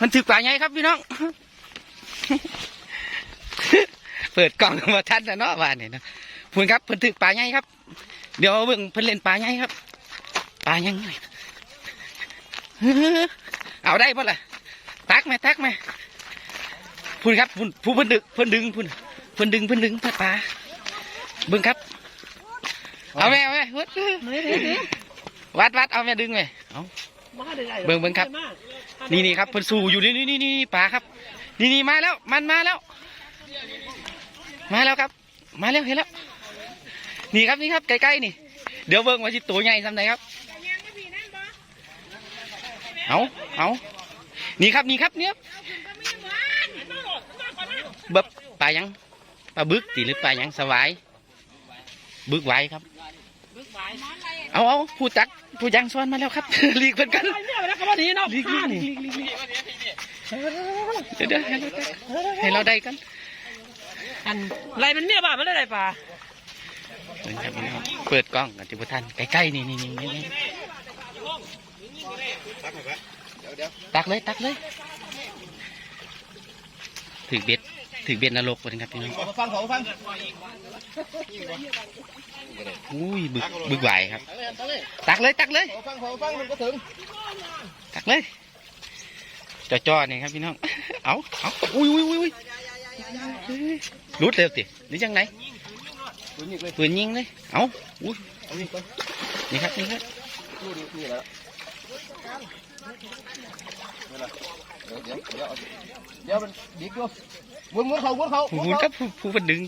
มันถือปลาใหญ่ครับพี่น้อง เปิดกล่องมาทันนะเนาะบ้านนี่เนาะพูนครับเพิ่นถือปลาใหญ่ครับ เดี๋ยวเบิ่งเพิ่นเล่นปลาใหญ่ครับปลายังไงเอาได้ปะล่ะตักไหมตักไหมพูนครับพูนผู้เพิ่นดึงเพิ่นดึงพูนเพิ่นดึงเพิ่นดึงปลาปลาเบิ่งครับ เอาไหมเอาไหมวัดวัดวัดเอาไหมดึงไหมเอาเบิ่งเบิ่งครับ นี่นี่ครับเพิ่นสู่อยู่นี่นี่นี่นี่าครับ นี่นี่มาแล้วมันมาแล้ว มาแล้วครับ มาแล้วเห็นแล้ว นี่ครับนี่ครับใกล้ๆนี่ เดี๋ยวเบิ่งว่าสิตัวใหญ่สำไหนครับ เอาเอานี่ครับนี่ครับเนี่ยบบปลายังปลาบึกตีหรือปลายังสวายบึกไว้ครับ เอาเอาผู้จักผู้ยังซ้อนมาแล้วครับหลีกเพิ่นกันเนี่ยไปแล้วก็มาดีเนาะหลีกหลีกหลีกหลีกหลีกเดี๋ยวเดี๋ยวให้เราได้ให้เราได้กันอันไรมันเนี่ยบ้ามันได้ไรป่าเบิ่งครับพี่น้องเปิดกล้องกันที่พวกท่านใกล้ๆนี่นี่นี่นี่นี่ตักเลยตักเลยถือเบ็ด ถือเบ็ดนรกเลยครับพี่น้องฟังขาฟังอุ้ยบึกบึกไหวครับ ตักเลยตักเลยขาฟังขาฟังมันก็ถึงตักเลยจ่อๆนี่ครับพี่น้องเอาเอาอุ้ยอุ้ยอุ้ยอุ้ยรุดเร็วติหรือยังไงปืนยิงเลยเอาอุ้ยนี่ครับนี่ครับ เดี๋ยวเดี๋ยวเดี๋ยวเดี๋ยวมันดิกดูวนวนเขาวนเขาผู้พูนครับผู้ผู้เป็นดึง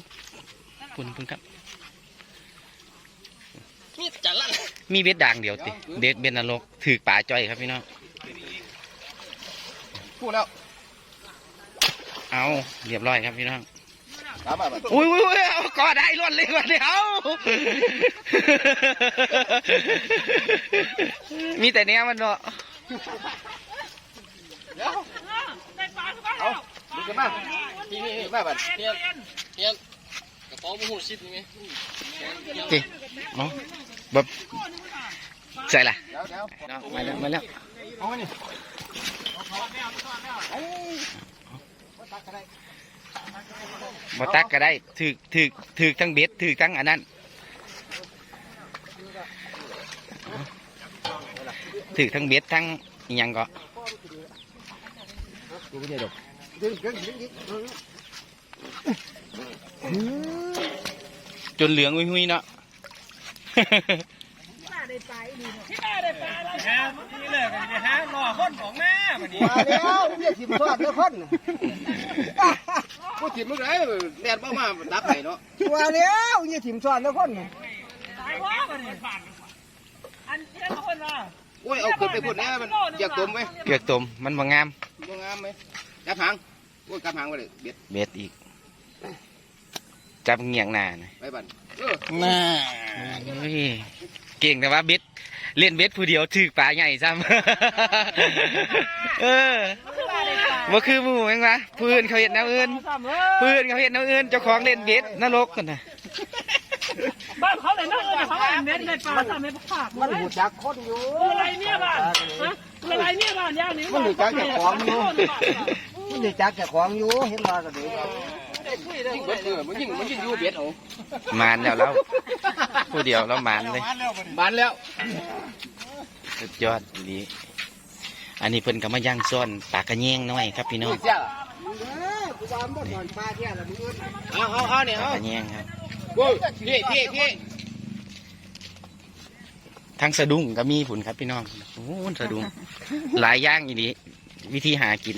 พูนพูนครับนี่จัดละมีเบ็ดด่างเดียวติเด็ดเบ็ดนรกถือป่าจ้อยครับพี่น้องพูดแล้ว เอาเรียบร้อยครับพี่น้อง อุ้ยอุ้ยอุ้ยเอากอได้ล้วนเลยก่อนเดี๋ยวมีแต่เนี้ยมันเนาะเดี๋ยวได้ปลาก็เอาดูกันมานี่นี่นี่มาแบบเรียนเรียนกระเป๋ามือหูชิดนี่จิเอาแบบใส่ละเดี๋ยวเดี๋ยวเนาะมาแล้วมาแล้วเอาไว้นี่มาตักก็ได้ถือถือถือทั้งเบ็ดถือทั้งอันนั้นถือทั้งเบ็ดทั้งอิหยังก็ดูไม่ใช่ดอกจนเหลืองหุยๆเนาะ ได้ได้ปลาะไรฮะนี่ เลยกันนี่ฮะรอคนของแม่วันนี้มาแล้วเนี่ยถิ่มทอดเนื้อคนพูดถิ่มเมื่อไหร่แดดบ้ามาดักไข่เนาะว่าแล้วเนี่ยถิ่มซ้อนแล้วคนตายว่าวันนี้อันเรียนคนว่าโอ้ยเอาขึ้นไปพูดแน่มันอยากตมไหมเกือกตมมันบ่งามบ่งามไหมจับหางโอ้ยจับหางไปเลยเบ็ดเบ็ดอีกจับเงียงหน้านะไปบันเออน่าเฮ้ยเก่งแต่ว่าเบ็ด เล่นเบ็ดผู้เดียวถือปลาใหญ่ซ้ำเออบ่คือหมู่แม่งวะพื้นเขาเห็นแนวอื่นซ้ำเอพื้นเขาเห็นแนวอื่นเจ้าของเล่นเบ็ดนรกกันนะบ้านเขาเลยนั่งเลยเขาเม็ดได้ปลาซ้ำไม่ผักมันหูจักคนอยู่อะไรเนี่ยบ้านฮะอะไรเนี่ยบ้านย่านี้มันหูจักเจ้าของอยู่มันหูจักเจ้าของอยู่เห็นว่าก็ดี ยิ่งเบ็ดเออมันยิ่งมันยิ่งอยู่เบ็ดเอามานแล้วเราผู้เดียวเรามานเลยบานแล้วสุดยอดดีอันนี้เพิ่นก็มาย่างซ้อนปลากระแยงน้อยครับพี่น้องเจ้าเออกูว่ามันบ่นอนปลาเที่ยละมึงเอาเอาเอาเนี่ยปลาเอากระแยงครับโอ้ยพี่พี่พี่ทั้งสะดุ้งก็มีผุนครับพี่น้องโอ้สะดุ้งหลายอย่างอีนี้วิธีหากิน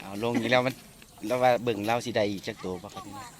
เอาลงนี้แล้วมันแล้วว่าเบิ่งเล่าสิใดอีกจักตัวป่ะครับพี่น้อง